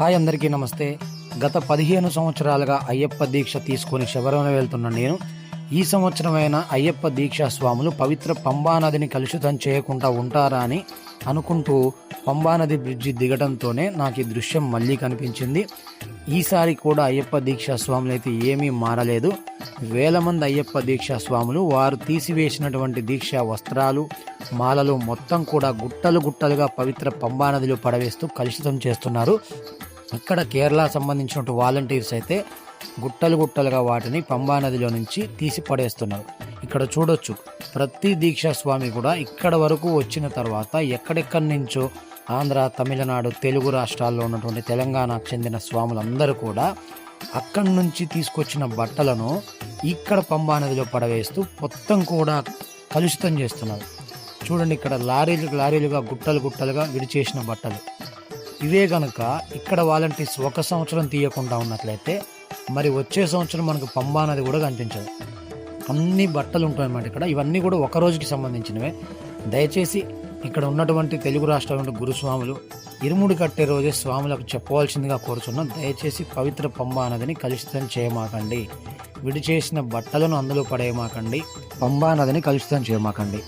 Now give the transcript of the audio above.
Hi అందరికీ నమస్తే. గత పదిహేను సంవత్సరాలుగా అయ్యప్ప దీక్ష తీసుకొని శబరిమల వెళ్తున్న నేను ఈ సంవత్సరమైన అయ్యప్ప దీక్షా స్వాములు పవిత్ర పంబా నదిని కలుషితం చేయకుండా ఉంటారా అని అనుకుంటూ పంబా నది బ్రిడ్జి దిగడంతోనే నాకు ఈ దృశ్యం మళ్ళీ కనిపించింది. ఈసారి కూడా అయ్యప్ప దీక్షా స్వాములు అయితే ఏమీ మారలేదు. వేల మంది అయ్యప్ప దీక్షా స్వాములు వారు తీసివేసినటువంటి దీక్షా వస్త్రాలు మాలలు మొత్తం కూడా గుట్టలు గుట్టలుగా పవిత్ర పంబా నదిలో పడవేస్తూ కలుషితం చేస్తున్నారు. ఇక్కడ కేరళ సంబంధించినటువంటి వాలంటీర్స్ అయితే గుట్టలు గుట్టలుగా వాటిని పంబా నదిలో నుంచి తీసి పడేస్తున్నారు. ఇక్కడ చూడొచ్చు ప్రతి దీక్షా స్వామి కూడా ఇక్కడ వరకు వచ్చిన తర్వాత ఎక్కడెక్కడి నుంచో ఆంధ్ర తమిళనాడు తెలుగు రాష్ట్రాల్లో ఉన్నటువంటి తెలంగాణకు చెందిన స్వాములందరూ కూడా అక్కడి నుంచి తీసుకొచ్చిన బట్టలను ఇక్కడ పంబా నదిలో పడవేస్తూ మొత్తం కూడా కలుషితం చేస్తున్నారు. చూడండి ఇక్కడ లారీలు లారీలుగా గుట్టలు గుట్టలుగా విడిచేసిన బట్టలు. ఇవే కనుక ఇక్కడ వాలంటీర్స్ ఒక సంవత్సరం తీయకుండా ఉన్నట్లయితే మరి వచ్చే సంవత్సరం మనకు పంబా అనేది కూడా కనిపించదు. అన్ని బట్టలు ఉంటాయన్నమాట ఇక్కడ. ఇవన్నీ కూడా ఒక రోజుకి సంబంధించినవే. దయచేసి ఇక్కడ ఉన్నటువంటి తెలుగు రాష్ట్రాల గురుస్వాములు ఇరుముడి కట్టే రోజే స్వాములకు చెప్పవలసిందిగా కోరుచున్నాం. దయచేసి పవిత్ర పంబా నదిని కలుషితం చేయమాకండి. విడిచేసిన బట్టలను అందులో పడేయమాకండి. పంబా నదిని కలుషితం చేయమాకండి.